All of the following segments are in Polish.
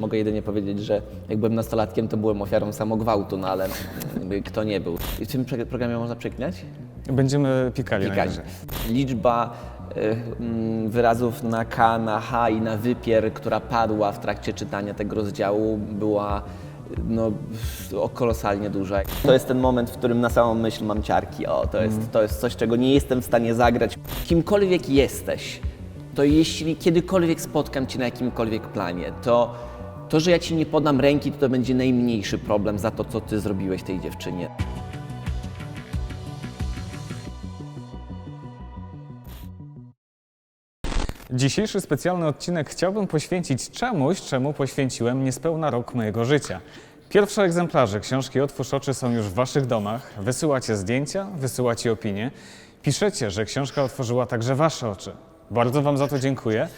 Mogę jedynie powiedzieć, że jak byłem nastolatkiem, to byłem ofiarą samogwałtu, no ale kto nie był. I w tym programie można przeklinać? Będziemy pikali, najwyżej. Liczba y, mm, wyrazów na K, na H i na wypier, która padła w trakcie czytania tego rozdziału, była y, no, o kolosalnie duża. To jest ten moment, w którym na samą myśl mam ciarki. O, to jest, to jest coś, czego nie jestem w stanie zagrać. Kimkolwiek jesteś, to jeśli kiedykolwiek spotkam Cię na jakimkolwiek planie, to to, że ja Ci nie podam ręki, to, to będzie najmniejszy problem za to, co Ty zrobiłeś tej dziewczynie. Dzisiejszy specjalny odcinek chciałbym poświęcić czemuś, czemu poświęciłem niespełna rok mojego życia. Pierwsze egzemplarze książki Otwórz oczy są już w Waszych domach. Wysyłacie zdjęcia, wysyłacie opinie. Piszecie, że książka otworzyła także Wasze oczy. Bardzo Wam za to dziękuję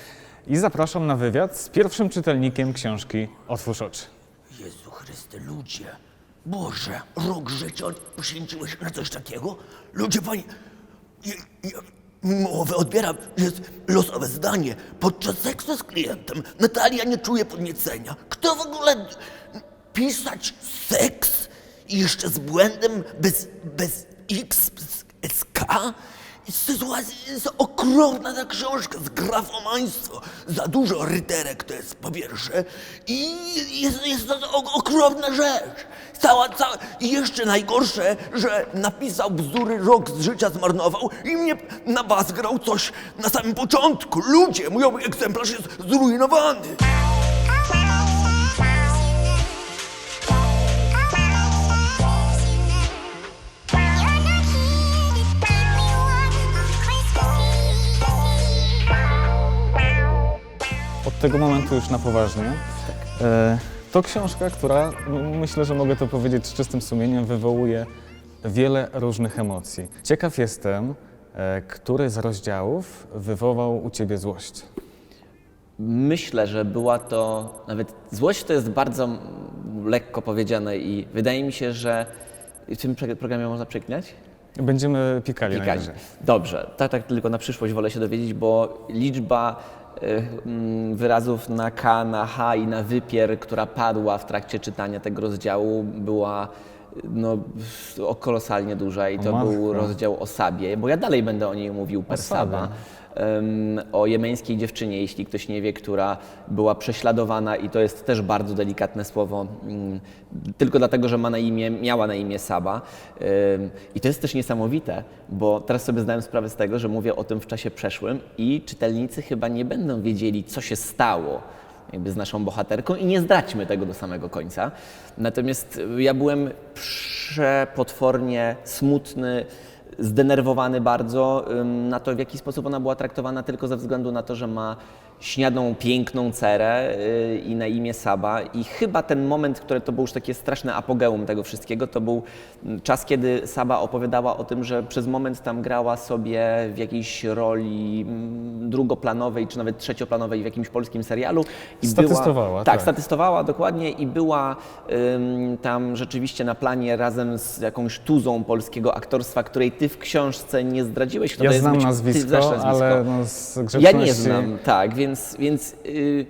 i zapraszam na wywiad z pierwszym czytelnikiem książki Otwórz oczy. Jezu Chryste, ludzie, Boże, rok życia poświęciłeś na coś takiego? Ludzie, panie, ja, ja, mowę odbieram, jest losowe zdanie. Podczas seksu z klientem Natalia nie czuje podniecenia. Kto w ogóle pisać seks i jeszcze z błędem bez, bez x, bez sk? Sytuacja jest okropna ta książka, zgrafomaństwo, za dużo ryterek to jest po pierwsze i jest, jest to okropna rzecz. Cała, cała, I jeszcze najgorsze, że napisał bzdury, rok z życia zmarnował i mnie na was grał coś na samym początku. Ludzie, mój egzemplarz jest zrujnowany. Tego momentu już na poważnie. E, To książka, która m- myślę, że mogę to powiedzieć z czystym sumieniem, wywołuje wiele różnych emocji. Ciekaw jestem, e, który z rozdziałów wywołał u ciebie złość. Myślę, że była to nawet złość to jest bardzo mm, lekko powiedziane i wydaje mi się, że w tym prze- programie można przeklinać? Będziemy pikali, najwyżej. Dobrze, tak, tak tylko na przyszłość wolę się dowiedzieć, bo liczba wyrazów na K, na H i na wypier, która padła w trakcie czytania tego rozdziału, była y, no, o kolosalnie duża i to matko. był rozdział o Sabie, bo ja dalej będę o niej mówił per Sabie. Saba. Em, o jemeńskiej dziewczynie, jeśli ktoś nie wie, która była prześladowana i to jest też bardzo delikatne słowo, mm, tylko dlatego, że ma na imię, miała na imię Saba. I to jest też niesamowite, bo teraz sobie zdałem sprawę z tego, że mówię o tym w czasie przeszłym i czytelnicy chyba nie będą wiedzieli, co się stało jakby z naszą bohaterką i nie zdradźmy tego do samego końca. Natomiast ja byłem przepotwornie smutny, zdenerwowany bardzo na to, w jaki sposób ona była traktowana tylko ze względu na to, że ma śniadą, piękną cerę y, i na imię Saba. I chyba ten moment, który to był już takie straszne apogeum tego wszystkiego, to był mm, czas, kiedy Saba opowiadała o tym, że przez moment tam grała sobie w jakiejś roli mm, drugoplanowej, czy nawet trzecioplanowej w jakimś polskim serialu. I Statystowała, Była, tak. tak, statystowała dokładnie i była ym, tam rzeczywiście na planie razem z jakąś tuzą polskiego aktorstwa, której ty w książce nie zdradziłeś. Kto Ja to jest? znam ty nazwisko, znasz nazwisko. ale no, z Ja grzeczności... nie znam, tak, więc, więc y,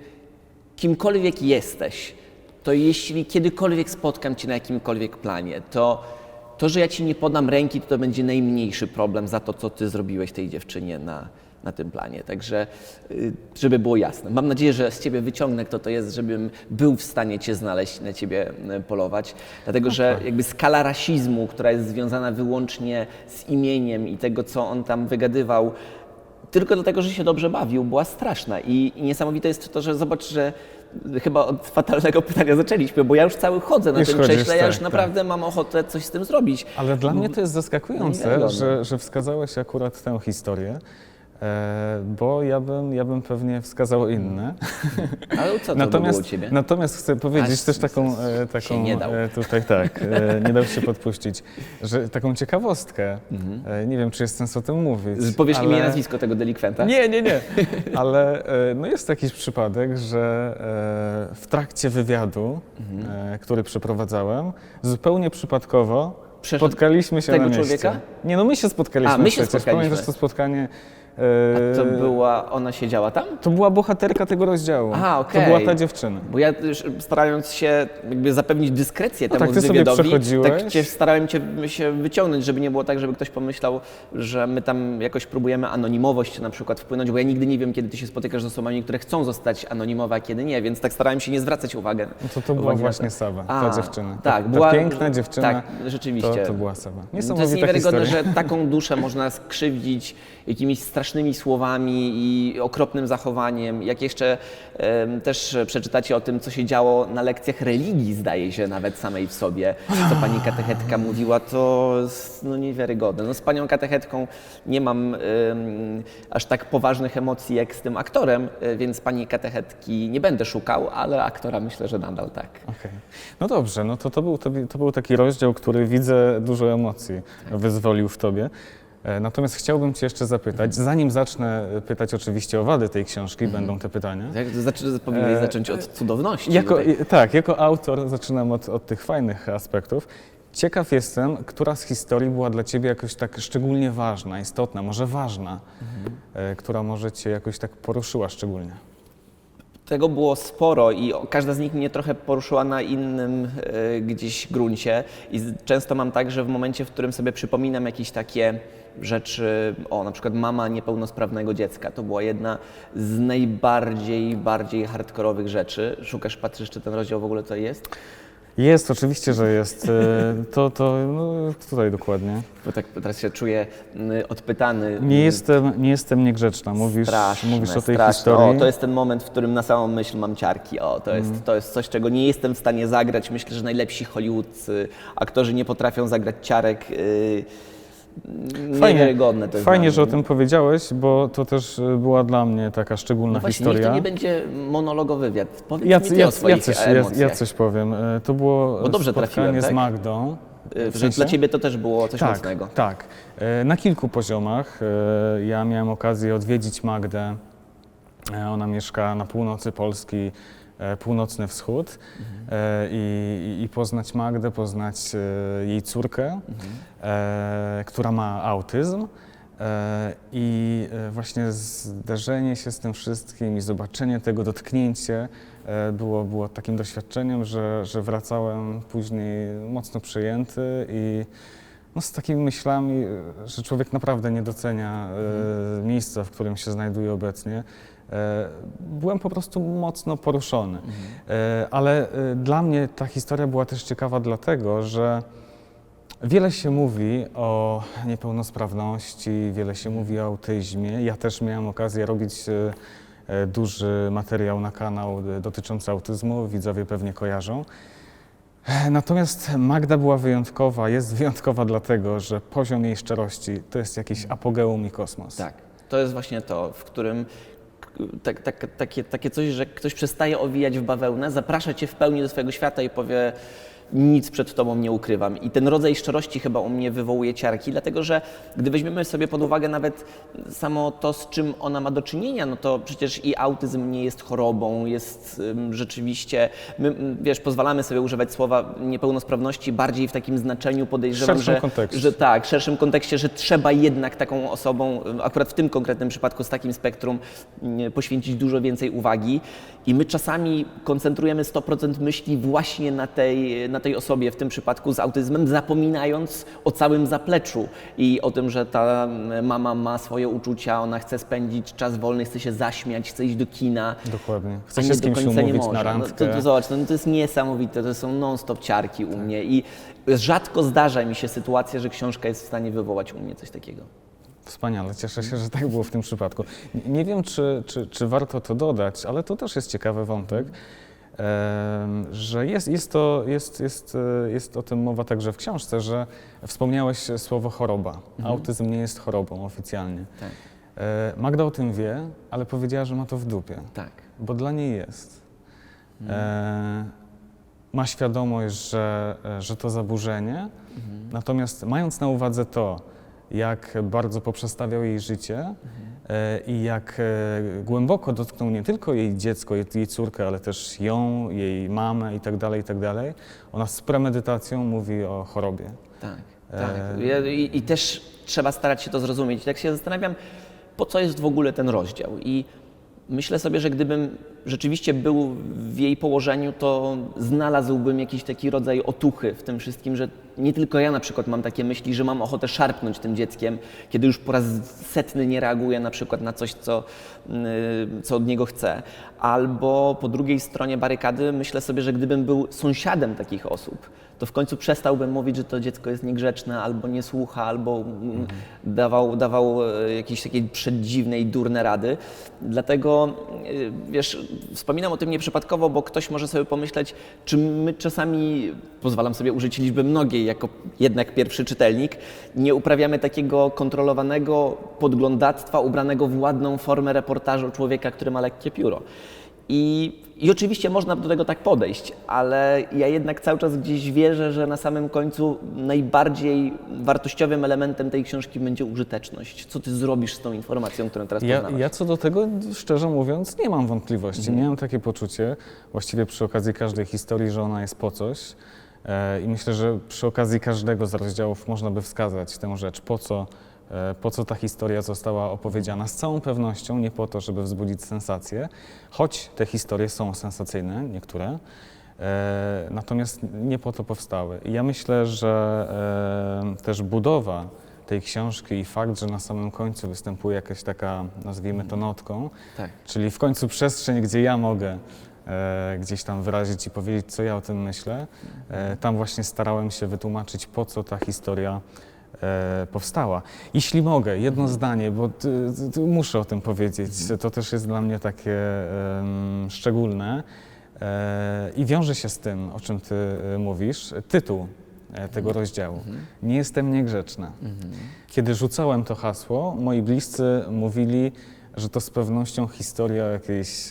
kimkolwiek jesteś, to jeśli kiedykolwiek spotkam Cię na jakimkolwiek planie, to to, że ja Ci nie podam ręki, to, to będzie najmniejszy problem za to, co Ty zrobiłeś tej dziewczynie na, na tym planie. Także, y, żeby było jasne. Mam nadzieję, że z Ciebie wyciągnę, kto to jest, żebym był w stanie Cię znaleźć, na Ciebie y, polować. Dlatego, że jakby skala rasizmu, która jest związana wyłącznie z imieniem i tego, co on tam wygadywał, tylko dlatego, że się dobrze bawił, była straszna. I, I niesamowite jest to, że zobacz, że chyba od fatalnego pytania zaczęliśmy, bo ja już cały chodzę na Już tym krześle, ja tak, już tak. naprawdę mam ochotę coś z tym zrobić. Ale dla mnie to jest zaskakujące, że, że wskazałeś akurat tę historię, bo ja bym, ja bym pewnie wskazał inne. Ale co to Natomiast, było u Ciebie? natomiast chcę powiedzieć Aż też taką, e, taką nie dał. e, tutaj tak, e, nie dał się podpuścić, że taką ciekawostkę, e, nie wiem czy jest sens o tym mówić. Powiesz imię i ale- nazwisko tego delikwenta? Nie, nie, nie. Ale e, no jest jakiś przypadek, że e, w trakcie wywiadu, Mhm. e, który przeprowadzałem, zupełnie przypadkowo Przeszedł spotkaliśmy się tego na mieście. człowieka? Nie, no my się spotkaliśmy A, my się przecież. spotkaliśmy. Pamiętasz to spotkanie E, To była, ona siedziała tam? To była bohaterka tego rozdziału. Aha, okej. To była ta dziewczyna. Bo ja też starając się jakby zapewnić dyskrecję temu tak, ty sobie wywiadowi, przechodziłeś. tak cię, starałem cię się wyciągnąć, żeby nie było tak, żeby ktoś pomyślał, że my tam jakoś próbujemy anonimowość na przykład wpłynąć, bo ja nigdy nie wiem, kiedy ty się spotykasz z osobami, które chcą zostać anonimowe, a kiedy nie, więc tak starałem się nie zwracać uwagi. No to to była uwagi na właśnie Saba, ta A, dziewczyna. Tak, ta, była ta piękna dziewczyna. Tak, rzeczywiście. To, to była Saba. To jest Niesamowita niewiarygodne, historia. że taką duszę można skrzywdzić jakimiś strasznymi słowami i okropnym zachowaniem. Jak jeszcze też przeczytacie o tym, co się działo na lekcjach religii, zdaje się nawet samej w sobie, co pani katechetka mówiła, to jest no, niewiarygodne. No, z panią katechetką nie mam em, aż tak poważnych emocji jak z tym aktorem, e, więc pani katechetki nie będę szukał, ale aktora myślę, że nadal tak. Okej. No dobrze, no to, to, był, to, to był taki rozdział, który widzę dużo emocji wyzwolił w tobie. E, Natomiast chciałbym Cię jeszcze zapytać, zanim zacznę pytać oczywiście o wady tej książki, będą te pytania. Jak to znaczy, powinieneś zacząć od cudowności. Jako, tutaj. tak, jako autor zaczynam od, od tych fajnych aspektów. Ciekaw jestem, która z historii była dla Ciebie jakoś tak szczególnie ważna, istotna, może ważna, e, która może Cię jakoś tak poruszyła szczególnie. Tego było sporo i każda z nich mnie trochę poruszyła na innym e, gdzieś gruncie. I często mam tak, że w momencie, w którym sobie przypominam jakieś takie rzeczy, o na przykład mama niepełnosprawnego dziecka, to była jedna z najbardziej, bardziej hardkorowych rzeczy. Szukasz, patrzysz, czy ten rozdział w ogóle tutaj jest? Jest, oczywiście, że jest. E, To, to no, tutaj dokładnie. Bo tak teraz się czuję mm, odpytany. Nie jestem, nie jestem niegrzeczna. Mówisz, Straszne, mówisz o tej straszne. historii. O, to jest ten moment, w którym na samą myśl mam ciarki. O, to jest, to jest coś, czego nie jestem w stanie zagrać. Myślę, że najlepsi hollywoodzcy aktorzy nie potrafią zagrać ciarek. Yy, niewiarygodne fajnie dla że o tym powiedziałeś, bo to też e, była dla mnie taka szczególna No właśnie, niech historia. to nie będzie monologowy wywiad. Powiedz Ja, mi ja, o swoich ja, coś, ja, emocjach. ja coś powiem. E, To było Bo dobrze spotkanie z tak? Magdą. Yy, W sensie? Dla ciebie to też było coś tak, mocnego. Tak, na kilku poziomach. Ja miałem okazję odwiedzić Magdę. Ona mieszka na północy Polski, północny wschód E, i, i- poznać Magdę, poznać e, jej córkę, e, która ma autyzm. E, I e, właśnie zderzenie się z tym wszystkim i zobaczenie tego, dotknięcie e, było, było takim doświadczeniem, że, że wracałem później mocno przejęty i no, z takimi myślami, e, że człowiek naprawdę nie docenia e, miejsca, w którym się znajduje obecnie. E, Byłem po prostu mocno poruszony. E, Ale e, dla mnie ta historia była też ciekawa dlatego, że Wiele się mówi o niepełnosprawności, wiele się mówi o autyzmie. Ja też miałem okazję robić duży materiał na kanał dotyczący autyzmu, widzowie pewnie kojarzą. Natomiast Magda była wyjątkowa, jest wyjątkowa dlatego, że poziom jej szczerości to jest jakiś apogeum i kosmos. Tak. To jest właśnie to, w którym tak, tak, takie, takie coś, że ktoś przestaje owijać w bawełnę, zaprasza cię w pełni do swojego świata i powie nic przed tobą nie ukrywam. I ten rodzaj szczerości chyba u mnie wywołuje ciarki, dlatego że gdy weźmiemy sobie pod uwagę nawet samo to, z czym ona ma do czynienia, no to przecież i autyzm nie jest chorobą, jest ym, rzeczywiście, my, wiesz, pozwalamy sobie używać słowa niepełnosprawności bardziej w takim znaczeniu podejrzewam, szerszym że, kontekście. że tak, w szerszym kontekście, że trzeba jednak taką osobą, y, akurat w tym konkretnym przypadku z takim spektrum, y, poświęcić dużo więcej uwagi. I my czasami koncentrujemy 100% myśli właśnie na tej, na tej osobie, w tym przypadku z autyzmem, zapominając o całym zapleczu i o tym, że ta mama ma swoje uczucia, ona chce spędzić czas wolny, chce się zaśmiać, chce iść do kina. Dokładnie. Chce się z do kimś końca nie umówić na No, randkę. to, to zobacz, no, to jest niesamowite, to są non-stop ciarki u mnie i rzadko zdarza mi się sytuacja, że książka jest w stanie wywołać u mnie coś takiego. Wspaniale, cieszę się, że tak było w tym przypadku. Nie- wiem, czy, czy, czy warto to dodać, ale to też jest ciekawy wątek, em, że jest, jest, to, jest, jest, e, jest o tym mowa także w książce, że wspomniałeś słowo choroba. Autyzm nie jest chorobą oficjalnie. Tak. E, Magda o tym wie, ale powiedziała, że ma to w dupie, Tak. bo dla niej jest. E, ma świadomość, że, że to zaburzenie, natomiast mając na uwadze to, jak bardzo poprzestawiał jej życie e, i jak e, głęboko dotknął nie tylko jej dziecko, jej, jej córkę, ale też ją, jej mamę i tak dalej, i tak dalej, ona z premedytacją mówi o chorobie. Tak, E, tak. I, I też trzeba starać się to zrozumieć. Tak się zastanawiam, po co jest w ogóle ten rozdział. I myślę sobie, że gdybym rzeczywiście był w jej położeniu, to znalazłbym jakiś taki rodzaj otuchy w tym wszystkim, że nie tylko ja na przykład mam takie myśli, że mam ochotę szarpnąć tym dzieckiem, kiedy już po raz setny nie reaguje na przykład na coś, co, yy, co od niego chcę. Albo po drugiej stronie barykady myślę sobie, że gdybym był sąsiadem takich osób, to w końcu przestałbym mówić, że to dziecko jest niegrzeczne, albo nie słucha, albo mm, dawał, dawał e, jakieś takie przedziwne i durne rady. Dlatego, e, wiesz, wspominam o tym nieprzypadkowo, bo ktoś może sobie pomyśleć, czy my czasami, pozwalam sobie użyć liczby mnogiej, jako jednak pierwszy czytelnik, nie uprawiamy takiego kontrolowanego podglądactwa ubranego w ładną formę reportażu człowieka, który ma lekkie pióro. I, I oczywiście można do tego tak podejść, ale ja jednak cały czas gdzieś wierzę, że na samym końcu najbardziej wartościowym elementem tej książki będzie użyteczność. Co ty zrobisz z tą informacją, którą teraz Ja, poznałeś? ja co do tego, szczerze mówiąc, nie mam wątpliwości. Mhm. Miałem takie poczucie, właściwie przy okazji każdej historii, że ona jest po coś. E, I myślę, że przy okazji każdego z rozdziałów można by wskazać tę rzecz, po co, po co ta historia została opowiedziana. Z całą pewnością nie po to, żeby wzbudzić sensację, choć te historie są sensacyjne, niektóre. E, natomiast nie po to powstały. I ja myślę, że e, też budowa tej książki i fakt, że na samym końcu występuje jakaś taka, nazwijmy to notką, Tak. czyli w końcu przestrzeń, gdzie ja mogę e, gdzieś tam wyrazić i powiedzieć, co ja o tym myślę. E, tam właśnie starałem się wytłumaczyć, po co ta historia e, powstała. Jeśli mogę, jedno zdanie, bo ty, ty, ty muszę o tym powiedzieć, to też jest dla mnie takie szczególne e, i wiąże się z tym, o czym ty e, mówisz. Tytuł e, tego rozdziału. Nie jestem niegrzeczna. Kiedy rzucałem to hasło, moi bliscy mówili, że to z pewnością historia jakiejś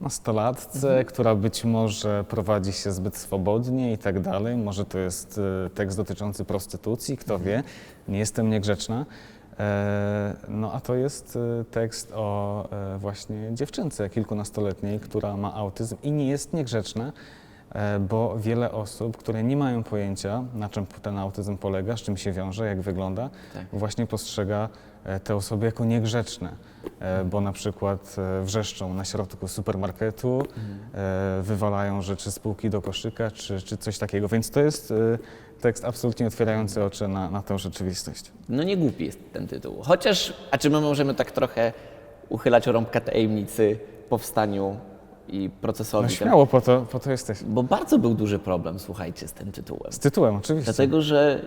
nastolatce, która być może prowadzi się zbyt swobodnie i tak dalej. Może to jest e, tekst dotyczący prostytucji, kto wie. Nie jestem niegrzeczna. E, No a to jest e, tekst o e, właśnie dziewczynce kilkunastoletniej, która ma autyzm i nie jest niegrzeczna, bo wiele osób, które nie mają pojęcia, na czym ten autyzm polega, z czym się wiąże, jak wygląda, Tak. właśnie postrzega e, te osoby jako niegrzeczne, e, bo na przykład e, wrzeszczą na środku supermarketu, e, wywalają rzeczy z półki do koszyka czy, czy coś takiego. Więc to jest e, tekst absolutnie otwierający oczy na, na tę rzeczywistość. No nie głupi jest ten tytuł. Chociaż, a czy my możemy tak trochę uchylać rąbka tajemnicy powstaniu i procesowi? No śmiało, po to, po to jesteś. Bo bardzo był duży problem, słuchajcie, z tym tytułem. Z tytułem, oczywiście. Dlatego, że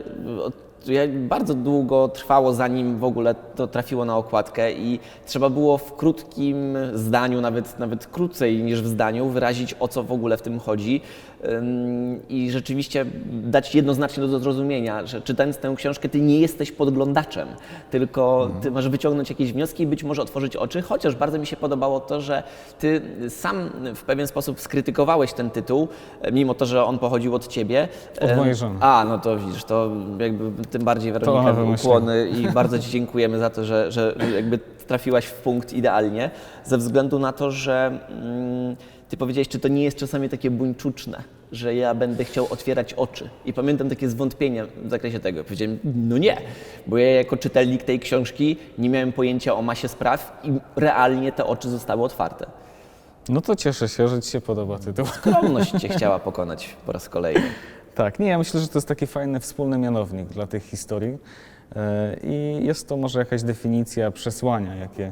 bardzo długo trwało, zanim w ogóle to trafiło na okładkę i trzeba było w krótkim zdaniu, nawet, nawet krócej niż w zdaniu, wyrazić o co w ogóle w tym chodzi i rzeczywiście dać jednoznacznie do zrozumienia, że czytając tę książkę ty nie jesteś podglądaczem, tylko ty masz wyciągnąć jakieś wnioski i być może otworzyć oczy, chociaż bardzo mi się podobało to, że ty sam w pewien sposób skrytykowałeś ten tytuł, mimo to, że on pochodził od ciebie. Od mojej żony. a, no to widzisz, to jakby tym bardziej Weronika ukłony i bardzo Ci dziękujemy za to, że, że jakby trafiłaś w punkt idealnie, ze względu na to, że mm, Ty powiedziałeś, czy to nie jest czasami takie buńczuczne, że ja będę chciał otwierać oczy. I pamiętam takie zwątpienia w zakresie tego. Powiedziałem, no nie, bo ja jako czytelnik tej książki nie miałem pojęcia o masie spraw i realnie te oczy zostały otwarte. No to cieszę się, że Ci się podoba tytuł. Skromność Cię chciała pokonać po raz kolejny. Tak, nie, ja myślę, że to jest taki fajny wspólny mianownik dla tych historii e, i jest to może jakaś definicja przesłania, jakie,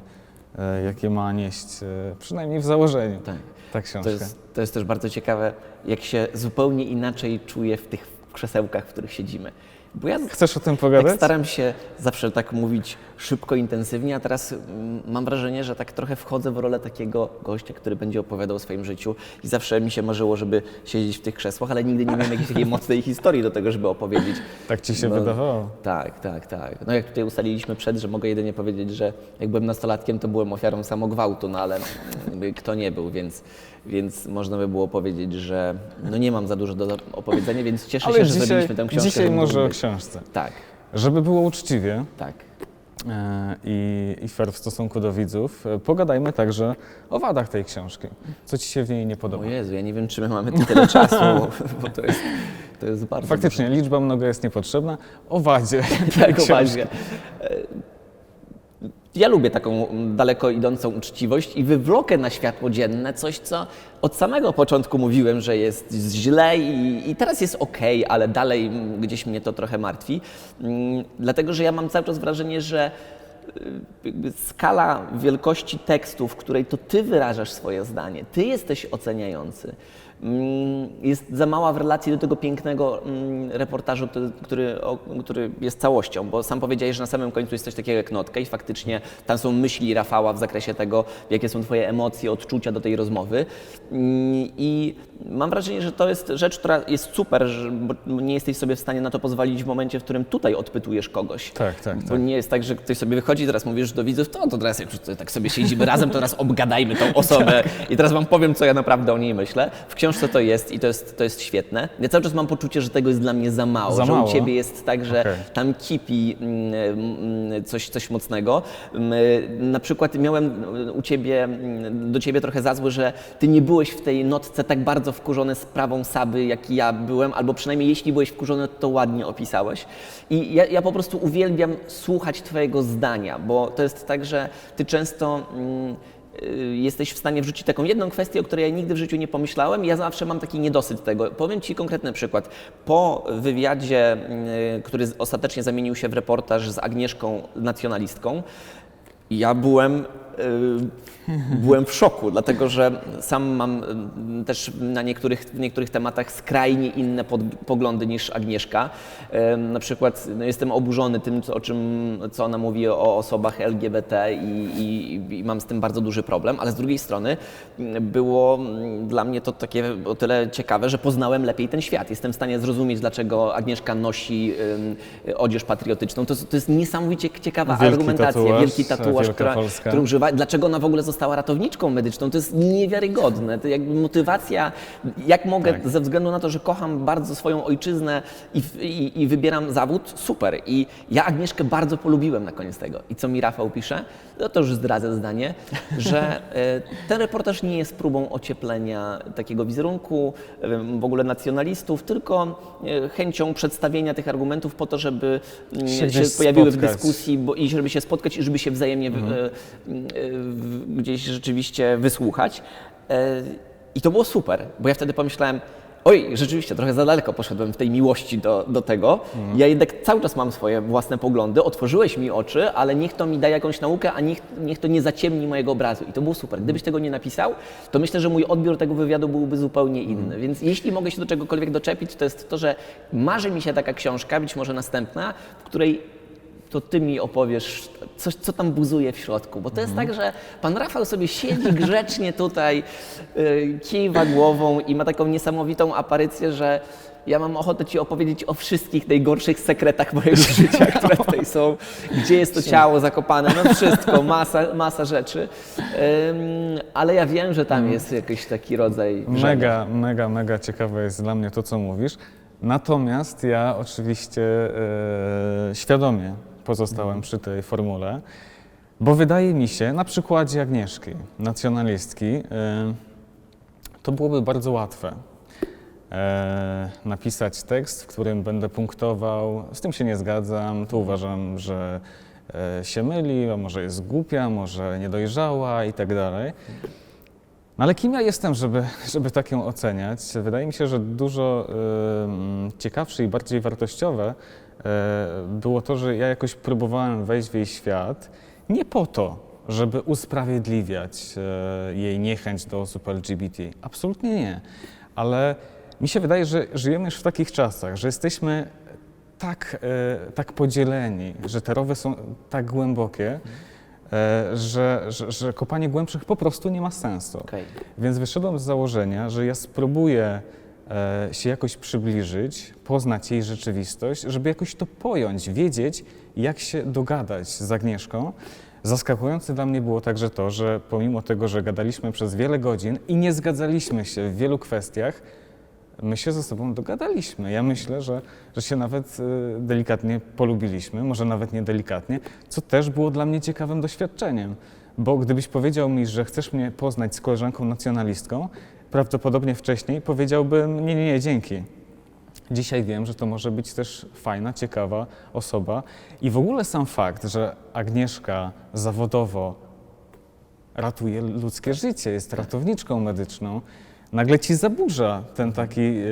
e, jakie ma nieść, e, przynajmniej w założeniu, Tak. ta książka. To jest, to jest też bardzo ciekawe, jak się zupełnie inaczej czuję w tych krzesełkach, w których siedzimy. Bo ja Chcesz o tym tak pogadać? staram się zawsze tak mówić szybko, intensywnie, a teraz mm, mam wrażenie, że tak trochę wchodzę w rolę takiego gościa, który będzie opowiadał o swoim życiu i zawsze mi się marzyło, żeby siedzieć w tych krzesłach, ale nigdy nie miałem jakiejś takiej mocnej historii do tego, żeby opowiedzieć. Tak ci się No, wydawało? Tak, tak, tak. No jak tutaj ustaliliśmy przed, że mogę jedynie powiedzieć, że jak byłem nastolatkiem, to byłem ofiarą samogwałtu, no ale jakby kto nie był, więc, więc można by było powiedzieć, że no nie mam za dużo do opowiedzenia, więc cieszę się, Ale że dzisiaj, zrobiliśmy tę książkę. dzisiaj może o książce. Tak, Żeby było uczciwie tak. e, i, i fair w stosunku do widzów, e, pogadajmy także o wadach tej książki. Co Ci się w niej nie podoba? O Jezu, ja nie wiem, czy my mamy tyle czasu, bo, to jest, to jest bardzo Faktycznie, liczba mnoga jest niepotrzebna. O wadzie Tak, książki. uważnie. Ja lubię taką daleko idącą uczciwość i wywlokę na światło dzienne coś, co od samego początku mówiłem, że jest źle i, i teraz jest ok, ale dalej gdzieś mnie to trochę martwi. Mm, Dlatego, że ja mam cały czas wrażenie, że y, skala wielkości tekstu, w której to ty wyrażasz swoje zdanie, ty jesteś oceniający, jest za mała w relacji do tego pięknego mm, reportażu, który- który, jest całością, bo sam powiedziałeś, że na samym końcu jest coś takiego jak notka i faktycznie tam są myśli Rafała w zakresie tego, jakie są twoje emocje, odczucia do tej rozmowy Mm, i mam wrażenie, że to jest rzecz, która jest super, że, bo nie jesteś sobie w stanie na to pozwolić w momencie, w którym tutaj odpytujesz kogoś. Tak, tak, Bo tak. nie jest tak, że ktoś sobie wychodzi i teraz mówisz do widzów, to, to teraz jak już tak sobie siedzimy razem, to teraz obgadajmy tą osobę i teraz wam powiem, co ja naprawdę o niej myślę. W książce to jest i to jest, to jest świetne. Ja cały czas mam poczucie, że tego jest dla mnie za mało, Za że mało? u ciebie jest tak, że Okej. tam kipi mm, mm, coś, coś mocnego. Mm, Na przykład miałem u ciebie, mm, do ciebie trochę za zły, że ty nie byłeś w tej notce tak bardzo wkurzony sprawą Saby, jak ja byłem, albo przynajmniej jeśli byłeś wkurzony, to ładnie opisałeś. I ja, ja po prostu uwielbiam słuchać twojego zdania, bo to jest tak, że ty często... Mm, jesteś w stanie wrzucić taką jedną kwestię, o której ja nigdy w życiu nie pomyślałem. Ja zawsze mam taki niedosyt tego. Powiem Ci konkretny przykład. Po wywiadzie, y, który ostatecznie zamienił się w reportaż z Agnieszką, nacjonalistką, ja byłem, y, byłem w szoku, dlatego że sam mam też na niektórych, w niektórych tematach skrajnie inne pod, poglądy niż Agnieszka. Na przykład no, jestem oburzony tym, co, o czym, co ona mówi o osobach LGBT i, i, i mam z tym bardzo duży problem, ale z drugiej strony było dla mnie to takie o tyle ciekawe, że poznałem lepiej ten świat. Jestem w stanie zrozumieć, dlaczego Agnieszka nosi odzież patriotyczną. To, jest- to jest niesamowicie ciekawa Wielki argumentacja, tatuaż, wielki tatuaż, która, który używa. Dlaczego ona w ogóle została ratowniczką medyczną? To jest niewiarygodne. To jakby motywacja, jak mogę Tak. ze względu na to, że kocham bardzo swoją ojczyznę i, i, i wybieram zawód, super. I ja Agnieszkę bardzo polubiłem na koniec tego. I co mi Rafał pisze? No to już zdradzę zdanie, że e, ten reportaż nie jest próbą ocieplenia takiego wizerunku, w ogóle nacjonalistów, tylko e, chęcią przedstawienia tych argumentów po to, żeby mm, Się się, pojawiły w spotkać. dyskusji bo, i żeby się spotkać i żeby się wzajemnie w, e, e, w, gdzieś rzeczywiście wysłuchać. E, I to było super, bo ja wtedy pomyślałem, oj, rzeczywiście trochę za daleko poszedłem w tej miłości do, do tego. Ja jednak cały czas mam swoje własne poglądy, otworzyłeś mi oczy, ale niech to mi da jakąś naukę, a niech, niech to nie zaciemni mojego obrazu. I to było super. Gdybyś tego nie napisał, to myślę, że mój odbiór tego wywiadu byłby zupełnie inny. Więc jeśli mogę się do czegokolwiek doczepić, to jest to, że marzy mi się taka książka, być może następna, w której to ty mi opowiesz coś, co tam buzuje w środku. Bo to jest tak, że pan Rafał sobie siedzi grzecznie tutaj, y, kiwa głową i ma taką niesamowitą aparycję, że ja mam ochotę ci opowiedzieć o wszystkich najgorszych sekretach mojego życia, które tutaj są. Gdzie jest to ciało zakopane, no wszystko, masa, masa rzeczy. Ym, ale ja wiem, że tam jest jakiś taki rodzaj. Mega, mega, mega ciekawe jest dla mnie to, co mówisz. Natomiast ja oczywiście e, świadomie pozostałem przy tej formule, bo wydaje mi się, na przykładzie Agnieszki, nacjonalistki, e, to byłoby bardzo łatwe. E, napisać tekst, w którym będę punktował, z tym się nie zgadzam, tu uważam, że e, się myli, a może jest głupia, może niedojrzała i tak dalej. No ale kim ja jestem, żeby, żeby tak ją oceniać? Wydaje mi się, że dużo em, ciekawsze i bardziej wartościowe było to, że ja jakoś próbowałem wejść w jej świat nie po to, żeby usprawiedliwiać e, jej niechęć do osób LGBT. Absolutnie nie. Ale mi się wydaje, że żyjemy już w takich czasach, że jesteśmy tak, e, tak podzieleni, że te rowy są tak głębokie, e, że, że, że kopanie głębszych po prostu nie ma sensu. Okej. Więc wyszedłem z założenia, że ja spróbuję e, się jakoś przybliżyć, poznać jej rzeczywistość, żeby jakoś to pojąć, wiedzieć, jak się dogadać z Agnieszką. Zaskakujące dla mnie było także to, że pomimo tego, że gadaliśmy przez wiele godzin i nie zgadzaliśmy się w wielu kwestiach, my się ze sobą dogadaliśmy. Ja myślę, że, że się nawet e, delikatnie polubiliśmy, może nawet nie delikatnie, co też było dla mnie ciekawym doświadczeniem. Bo gdybyś powiedział mi, że chcesz mnie poznać z koleżanką nacjonalistką, prawdopodobnie wcześniej powiedziałbym nie, nie, nie, dzięki. Dzisiaj wiem, że to może być też fajna, ciekawa osoba. I w ogóle sam fakt, że Agnieszka zawodowo ratuje ludzkie życie, jest ratowniczką medyczną, nagle ci zaburza ten taki, e,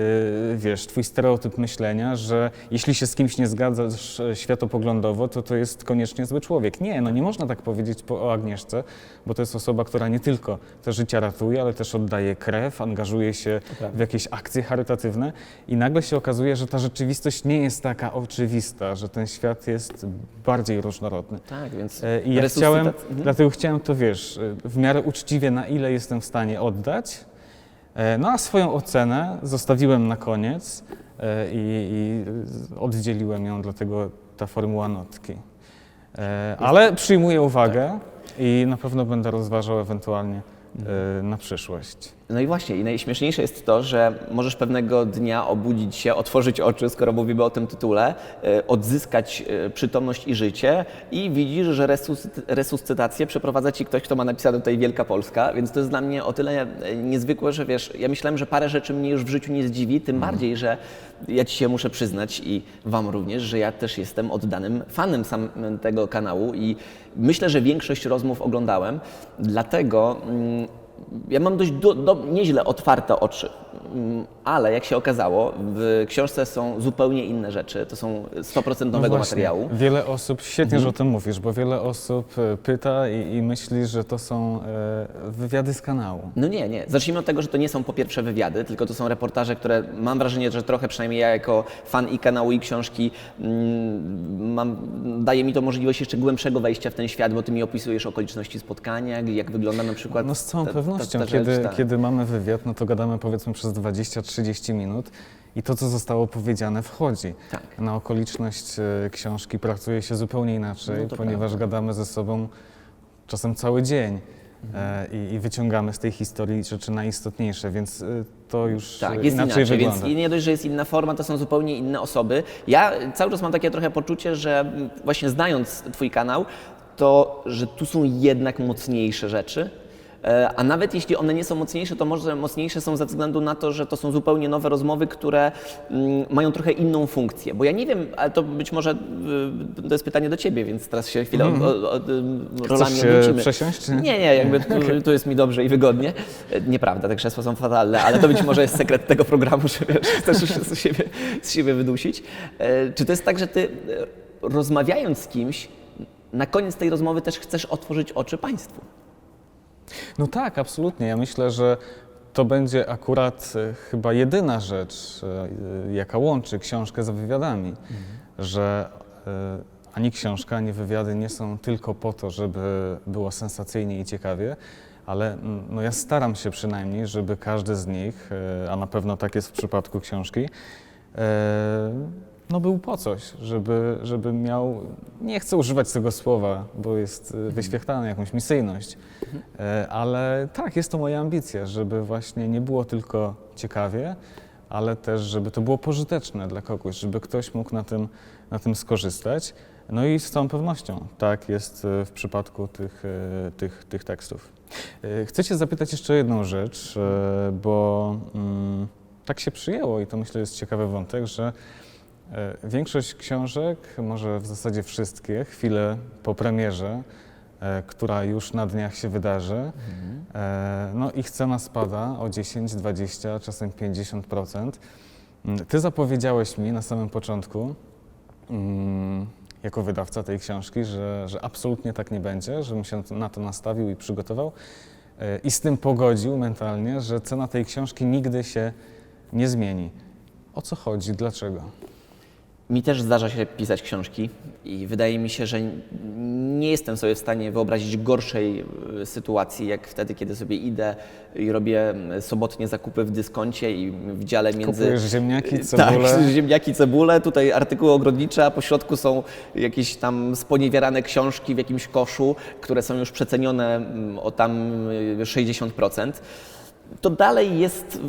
wiesz, twój stereotyp myślenia, że jeśli się z kimś nie zgadzasz e, światopoglądowo, to to jest koniecznie zły człowiek. Nie, no nie można tak powiedzieć po, o Agnieszce, bo to jest osoba, która nie tylko te życia ratuje, ale też oddaje krew, angażuje się w jakieś akcje charytatywne i nagle się okazuje, że ta rzeczywistość nie jest taka oczywista, że ten świat jest bardziej różnorodny. Tak, więc E, I ja chciałem, Mhm. dlatego chciałem to, wiesz, w miarę uczciwie, na ile jestem w stanie oddać. E, No a swoją ocenę zostawiłem na koniec e, i, i oddzieliłem ją, dlatego ta formuła notki. E, Ale przyjmuję uwagę i na pewno będę rozważał ewentualnie e, na przyszłość. No i właśnie, i najśmieszniejsze jest to, że możesz pewnego dnia obudzić się, otworzyć oczy, skoro mówimy o tym tytule, e, odzyskać e, przytomność i życie i widzisz, że resuscy- resuscytację przeprowadza ci ktoś, kto ma napisane tutaj Wielka Polska, więc to jest dla mnie o tyle e, niezwykłe, że wiesz, ja myślałem, że parę rzeczy mnie już w życiu nie zdziwi, tym bardziej, że ja ci się muszę przyznać i wam również, że ja też jestem oddanym fanem sam tego kanału i myślę, że większość rozmów oglądałem, dlatego mm, ja mam dość do, do, nieźle otwarte oczy, ale jak się okazało, w książce są zupełnie inne rzeczy. To są 100% nowego No materiału. Wiele osób, świetnie, że o tym mówisz, bo wiele osób e, pyta i, i myśli, że to są e, wywiady z kanału. No nie, nie. Zacznijmy od tego, że to nie są po pierwsze wywiady, tylko to są reportaże, które mam wrażenie, że trochę przynajmniej ja jako fan i kanału i książki mm, mam, daje mi to możliwość jeszcze głębszego wejścia w ten świat, bo ty mi opisujesz okoliczności spotkania, jak wygląda na przykład No z całą ta- ta- pewnością, ta rzecz, kiedy, tak. kiedy mamy wywiad, no to gadamy powiedzmy przez 20-30 minut i to, co zostało powiedziane, wchodzi. Tak. Na okoliczność e, książki pracuje się zupełnie inaczej, No to ponieważ prawda. gadamy ze sobą czasem cały dzień Mhm. e, i, i wyciągamy z tej historii rzeczy najistotniejsze, więc e, to już e, Tak, jest inaczej, inaczej, wygląda. więc i nie dość, że jest inna forma, to są zupełnie inne osoby. Ja cały czas mam takie trochę poczucie, że mm, właśnie znając Twój kanał, to że tu są jednak mocniejsze rzeczy. E, A nawet jeśli one nie są mocniejsze, to może mocniejsze są ze względu na to, że to są zupełnie nowe rozmowy, które mm, mają trochę inną funkcję. Bo ja nie wiem, ale to być może y, to jest pytanie do Ciebie, więc teraz się chwilę od, od, rolami się odwrócimy. przesiąść, czy nie? Nie, nie, jakby tu, tu jest mi dobrze i wygodnie. E, Nieprawda, te krzesła są fatalne, ale to być może jest sekret tego programu, że wiesz, chcesz się z siebie, z siebie wydusić. E, Czy to jest tak, że ty rozmawiając z kimś, na koniec tej rozmowy też chcesz otworzyć oczy państwu? No tak, absolutnie. Ja myślę, że to będzie akurat e, chyba jedyna rzecz, e, jaka łączy książkę z wywiadami, że e, ani książka, ani wywiady nie są tylko po to, żeby było sensacyjnie i ciekawie, ale mm, no ja staram się przynajmniej, żeby każdy z nich, a na pewno tak jest w przypadku książki, no był po coś, żeby, żeby miał, nie chcę używać tego słowa, bo jest e, wyświechtane jakąś misyjność, e, ale tak, jest to moja ambicja, żeby właśnie nie było tylko ciekawie, ale też, żeby to było pożyteczne dla kogoś, żeby ktoś mógł na tym, na tym skorzystać. No i z całą pewnością tak jest e, w przypadku tych, tych, tych tekstów. Chcę Cię zapytać jeszcze o jedną rzecz, bo mm, tak się przyjęło i to myślę jest ciekawy wątek, że większość książek, może w zasadzie wszystkie, chwilę po premierze, e, która już na dniach się wydarzy, e, no ich cena spada o 10, 20, czasem 50%. Mm, Ty zapowiedziałeś mi na samym początku, mm, jako wydawca tej książki, że, że absolutnie tak nie będzie, żebym się na to nastawił i przygotował e, i z tym pogodził mentalnie, że cena tej książki nigdy się nie zmieni. O co chodzi? Dlaczego? Mi też zdarza się pisać książki i wydaje mi się, że nie jestem sobie w stanie wyobrazić gorszej y, sytuacji, jak wtedy, kiedy sobie idę i robię sobotnie zakupy w dyskoncie i w dziale między... Kupujesz ziemniaki, cebulę. Tak, ziemniaki, cebulę, tutaj artykuły ogrodnicze, a po środku są jakieś tam sponiewierane książki w jakimś koszu, które są już przecenione o tam y, 60%. To dalej jest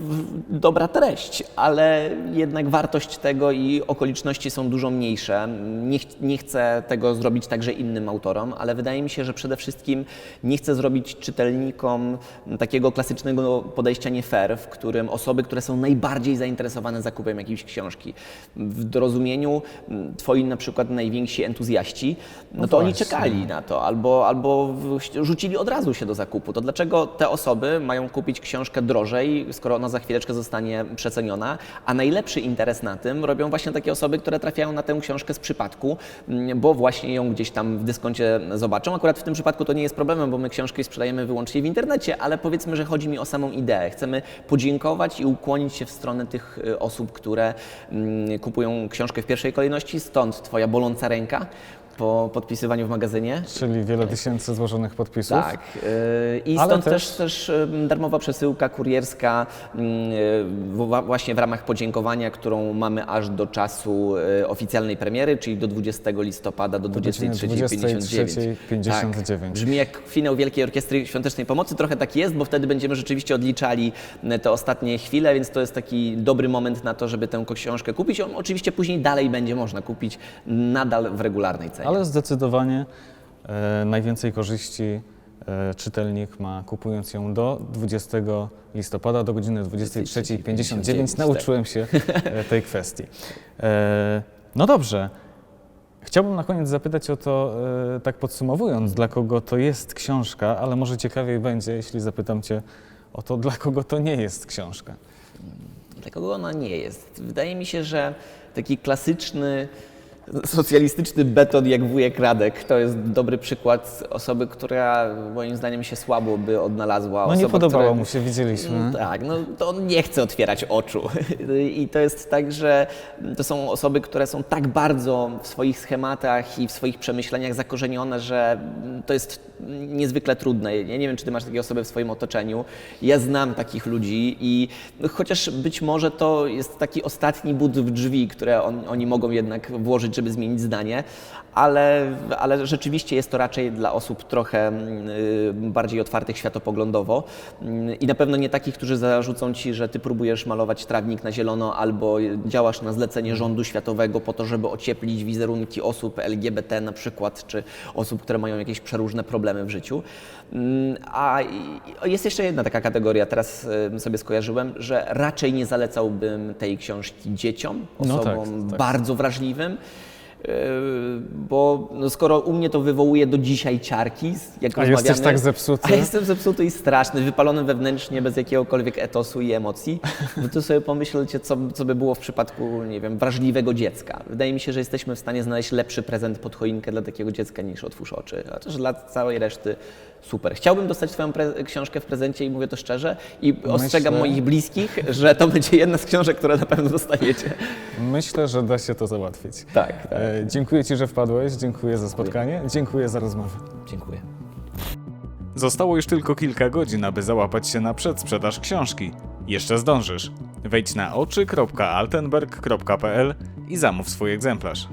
dobra treść, ale jednak wartość tego i okoliczności są dużo mniejsze. Nie, ch- nie chcę tego zrobić także innym autorom, ale wydaje mi się, że przede wszystkim nie chcę zrobić czytelnikom takiego klasycznego podejścia nie fair, w którym osoby, które są najbardziej zainteresowane zakupem jakiejś książki, w dorozumieniu m, twoi na przykład najwięksi entuzjaści, no, to oni właśnie. czekali na to, albo, albo rzucili od razu się do zakupu. To dlaczego te osoby mają kupić książkę drożej, skoro ona za chwileczkę zostanie przeceniona? A najlepszy interes na tym robią właśnie takie osoby, które trafiają na tę książkę z przypadku, mm, bo właśnie ją gdzieś tam w dyskoncie zobaczą. Akurat w tym przypadku to nie jest problemem, bo my książki sprzedajemy wyłącznie w internecie, ale powiedzmy, że chodzi mi o samą ideę. Chcemy podziękować i ukłonić się w stronę tych y, osób, które mm, kupują książkę w pierwszej kolejności, stąd Twoja boląca ręka po podpisywaniu w magazynie. Czyli wiele tysięcy złożonych podpisów. Tak. yy, I Ale stąd też- też, też darmowa przesyłka kurierska yy, w- właśnie w ramach podziękowania, którą mamy aż do czasu yy, oficjalnej premiery, czyli do 20 listopada do godziny 23.59. 23:59. Tak. Brzmi jak finał Wielkiej Orkiestry Świątecznej Pomocy. Trochę tak jest, bo wtedy będziemy rzeczywiście odliczali yy, te ostatnie chwile, więc to jest taki dobry moment na to, żeby tę książkę kupić. Ją oczywiście później dalej będzie można kupić nadal w regularnej cenie. Ale zdecydowanie e, najwięcej korzyści e, czytelnik ma kupując ją do 20 listopada do godziny 23.59. Nauczyłem się e, tej kwestii. E, no dobrze. Chciałbym na koniec zapytać o to, e, tak podsumowując, dla kogo to jest książka, ale może ciekawiej będzie, jeśli zapytam Cię o to, dla kogo to nie jest książka. Dla kogo ona nie jest? Wydaje mi się, że taki klasyczny socjalistyczny beton jak wujek Radek to jest dobry przykład osoby, która moim zdaniem się słabo by odnalazła. No nie Osoba, podobało która- mu się, widzieliśmy. Mm, Tak, no to on nie chce otwierać oczu. I to jest tak, że to są osoby, które są tak bardzo w swoich schematach i w swoich przemyśleniach zakorzenione, że to jest niezwykle trudne. Ja nie wiem, czy ty masz takie osoby w swoim otoczeniu. Ja znam takich ludzi i chociaż być może to jest taki ostatni but w drzwi, które on, oni mogą jednak włożyć, żeby zmienić zdanie, ale, ale rzeczywiście jest to raczej dla osób trochę mm, y, bardziej otwartych światopoglądowo Mm, i na pewno nie takich, którzy zarzucą ci, że ty próbujesz malować trawnik na zielono albo działasz na zlecenie rządu światowego po to, żeby ocieplić wizerunki osób LGBT na przykład, czy osób, które mają jakieś przeróżne problemy w życiu. Mm, A jest jeszcze jedna taka kategoria, teraz y, sobie skojarzyłem, że raczej nie zalecałbym tej książki dzieciom, No tak, osobom tak. bardzo wrażliwym. Yy, Bo no skoro u mnie to wywołuje do dzisiaj ciarki, jak A jesteś tak zepsuty? A jestem zepsuty i straszny, wypalony wewnętrznie, bez jakiegokolwiek etosu i emocji, no to sobie pomyślcie, co, co by było w przypadku, nie wiem, wrażliwego dziecka. Wydaje mi się, że jesteśmy w stanie znaleźć lepszy prezent pod choinkę dla takiego dziecka niż otwórz oczy. Chociaż dla całej reszty super. Chciałbym dostać Twoją pre- książkę w prezencie i mówię to szczerze i ostrzegam Myślę- moich bliskich, że to będzie jedna z książek, które na pewno dostaniecie. Myślę, że da się to załatwić. Tak, tak. E, dziękuję Ci, że wpadłeś, dziękuję za spotkanie, dziękuję za rozmowę. Dziękuję. Zostało już tylko kilka godzin, aby załapać się na przedsprzedaż książki. Jeszcze zdążysz. Wejdź na oczy.altenberg.pl i zamów swój egzemplarz.